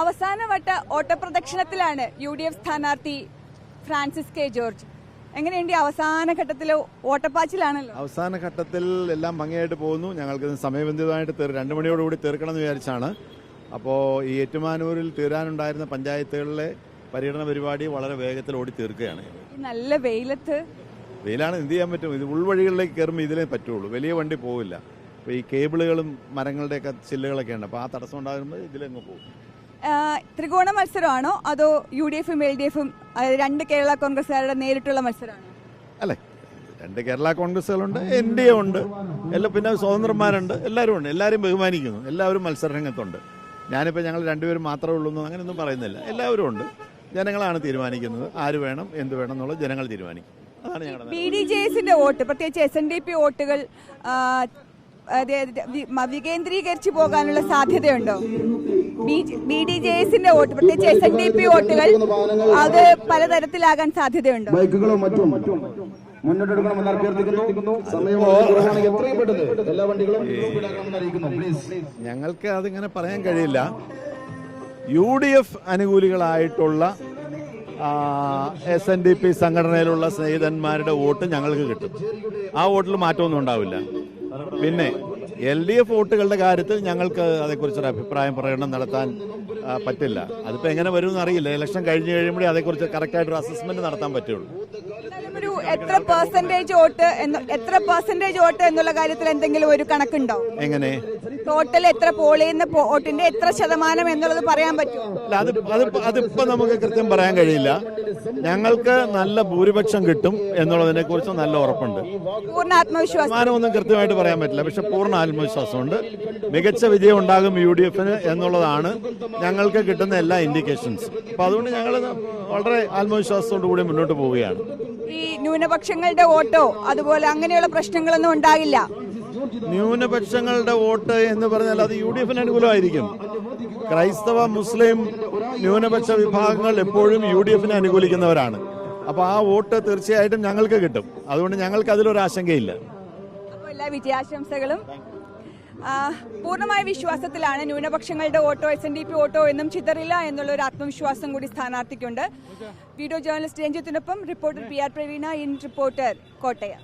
അവസാനവട്ട ഓട്ടപ്രദക്ഷിണത്തിലാണ് U D F സ്ഥാനാർത്ഥി ഫ്രാൻസിസ് കെ ജോർജ്. എങ്ങനെയുണ്ട് അവസാന ഘട്ടത്തിലെ ഓട്ടപ്പാച്ചിലാണല്ലോ? അവസാന ഘട്ടത്തിൽ എല്ലാം ഭംഗിയായിട്ട് പോകുന്നു. ഞങ്ങൾക്ക് സമയബന്ധിതമായിട്ട് രണ്ട് മണിയോടുകൂടി തീർക്കണം എന്ന് വിചാരിച്ചാണ്. അപ്പോൾ ഈ ഏറ്റുമാനൂരിൽ തീരാനുണ്ടായിരുന്ന പഞ്ചായത്തുകളിലെ പര്യടന പരിപാടി വളരെ വേഗത്തിൽ ഓടി തീർക്കുകയാണ്. നല്ല വെയിലത്ത് വെയിലാണ് എന്ത് ചെയ്യാൻ പറ്റും? ഇത് ഉൾവഴികളിലേക്ക് കയറുമ്പോൾ ഇതിലേ പറ്റുള്ളൂ. വലിയ വണ്ടി പോവില്ല. അപ്പോൾ ഈ കേബിളുകളും മരങ്ങളുടെയൊക്കെ ചില്ലുകളൊക്കെ ഉണ്ട് അപ്പോൾ ആ തടസ്സം ഉണ്ടാകുമ്പോൾ ഇതിലങ്ങ് പോകും. ത്രികോണ മത്സരമാണോ അതോ യു ഡി എഫും എൽ ഡി എഫും രണ്ട് കേരള കോൺഗ്രസുകാരുടെ നേരിട്ടുള്ള മത്സരമാണോ? അല്ലേ രണ്ട് കേരള കോൺഗ്രസുകളുണ്ട് എൻ ഡി എ ഉണ്ട് എല്ലാം പിന്നെ സ്വതന്ത്രന്മാരുണ്ട് എല്ലാവരും ഉണ്ട് എല്ലാവരും ബഹുമാനിക്കുന്നു എല്ലാവരും മത്സരരംഗത്തുണ്ട്. ഞാനിപ്പോൾ ഞങ്ങൾ രണ്ടുപേരും മാത്രമേ ഉള്ളൂ എന്ന് അങ്ങനെയൊന്നും പറയുന്നില്ല എല്ലാവരും ഉണ്ട്. ജനങ്ങളാണ് തീരുമാനിക്കുന്നത് ആര് വേണം എന്ത് വേണം എന്നുള്ളത് ജനങ്ങൾ തീരുമാനിക്കും. അതാണ് ഞങ്ങളുടെ ബി ഡി ജെ എസിന്റെ വോട്ട് പ്രത്യേകിച്ച് എസ് എൻ ഡി പി വോട്ടുകൾ വികേന്ദ്രീകരിച്ചു പോകാനുള്ള സാധ്യതയുണ്ടോ? ബി ഡി ജെ എസിന്റെ വോട്ട് പ്രത്യേകിച്ച് എസ് എൻ ഡി പി വോട്ടുകൾ അത് പലതരത്തിലാകാൻ സാധ്യതയുണ്ടോ? ബൈക്കുകളും മറ്റും മുന്നോട്ടെടുക്കണമെന്ന് അഭ്യർത്ഥിക്കുന്നു. സമയം കുറവാണെങ്കിൽ എത്രയും പെട്ടെന്ന് എല്ലാ വണ്ടികളും ഗ്രൂപ്പിലാക്കണമെന്ന് അറിയിക്കുന്നു പ്ലീസ് ഞങ്ങൾക്ക് അതിങ്ങനെ പറയാൻ കഴിയില്ല. യു ഡി എഫ് അനുകൂലികളായിട്ടുള്ള എസ് എൻ ഡി പി സംഘടനയിലുള്ള സ്നേഹിതന്മാരുടെ വോട്ട് ഞങ്ങൾക്ക് കിട്ടും. ആ വോട്ടിൽ മാറ്റമൊന്നും ഉണ്ടാവില്ല. പിന്നെ എൽ ഡി എഫ് വോട്ടുകളുടെ കാര്യത്തിൽ ഞങ്ങൾക്ക് അതേക്കുറിച്ചൊരു അഭിപ്രായം പ്രകടനം നടത്താൻ പറ്റില്ല. അതിപ്പോൾ എങ്ങനെ വരുമെന്ന് അറിയില്ല. ഇലക്ഷൻ കഴിഞ്ഞ് കഴിയുമ്പോഴേ അതേക്കുറിച്ച് കറക്റ്റായിട്ടൊരു അസസ്മെന്റ് നടത്താൻ പറ്റുള്ളൂ. ഒരു എത്ര പെർസെന്റേജ് വോട്ട് എത്ര പെർസെന്റേജ് വോട്ട് എന്നുള്ള കാര്യത്തിൽ എന്തെങ്കിലും ഒരു കണക്കുണ്ടോ? എങ്ങനെ? ടോട്ടൽ എത്ര പോൾ ചെയ്യുന്ന വോട്ടിന്റെ എത്ര ശതമാനം എന്നുള്ളത് പറയാൻ അത് അത് അതിപ്പോ നമുക്ക് കൃത്യം പറയാൻ കഴിയില്ല. ഞങ്ങൾക്ക് നല്ല ഭൂരിപക്ഷം കിട്ടും എന്നുള്ളതിനെ കുറിച്ച് നല്ല ഉറപ്പുണ്ട്. പൂർണ ആത്മവിശ്വാസം. ഒന്നും കൃത്യമായിട്ട് പറയാൻ പറ്റില്ല. പക്ഷെ പൂർണ ആത്മവിശ്വാസമുണ്ട് മികച്ച വിജയം ഉണ്ടാകും യു ഡി എഫിന് എന്നുള്ളതാണ് ഞങ്ങൾക്ക് കിട്ടുന്ന എല്ലാ ഇൻഡിക്കേഷൻസ് അപ്പൊ അതുകൊണ്ട് ഞങ്ങൾ വളരെ ആത്മവിശ്വാസത്തോടു കൂടി മുന്നോട്ട് പോവുകയാണ്. ഈ ന്യൂനപക്ഷങ്ങളുടെ വോട്ടോ അതുപോലെ അങ്ങനെയുള്ള പ്രശ്നങ്ങളൊന്നും ഉണ്ടാകില്ല ന്യൂനപക്ഷങ്ങളുടെ വോട്ട് എന്ന് പറഞ്ഞാൽ അത് യു ഡി എഫിന് അനുകൂലമായിരിക്കും. ക്രൈസ്തവ മുസ്ലിം ന്യൂനപക്ഷ വിഭാഗങ്ങൾ എപ്പോഴും യു ഡി എഫിനെ അനുകൂലിക്കുന്നവരാണ്. അപ്പോൾ ആ വോട്ട് തീർച്ചയായിട്ടും ഞങ്ങൾക്ക് കിട്ടും. അതുകൊണ്ട് ഞങ്ങൾക്ക് അതിലൊരു ആശങ്കയില്ല. എല്ലാ വിജയാശംസകളും. പൂർണമായ വിശ്വാസത്തിലാണ് ന്യൂനപക്ഷങ്ങളുടെ വോട്ടോ എസ് എൻ ഡി പി വോട്ടോ എന്നും ചിതറില്ല എന്നുള്ള ഒരു ആത്മവിശ്വാസം കൂടി സ്ഥാനാർത്ഥിക്കുണ്ട്. വീഡിയോ ജേർണലിസ്റ്റ് രഞ്ജിത്തിനൊപ്പം റിപ്പോർട്ടർ പി ആർ പ്രവീണ ഇൻ റിപ്പോർട്ടർ കോട്ടയം.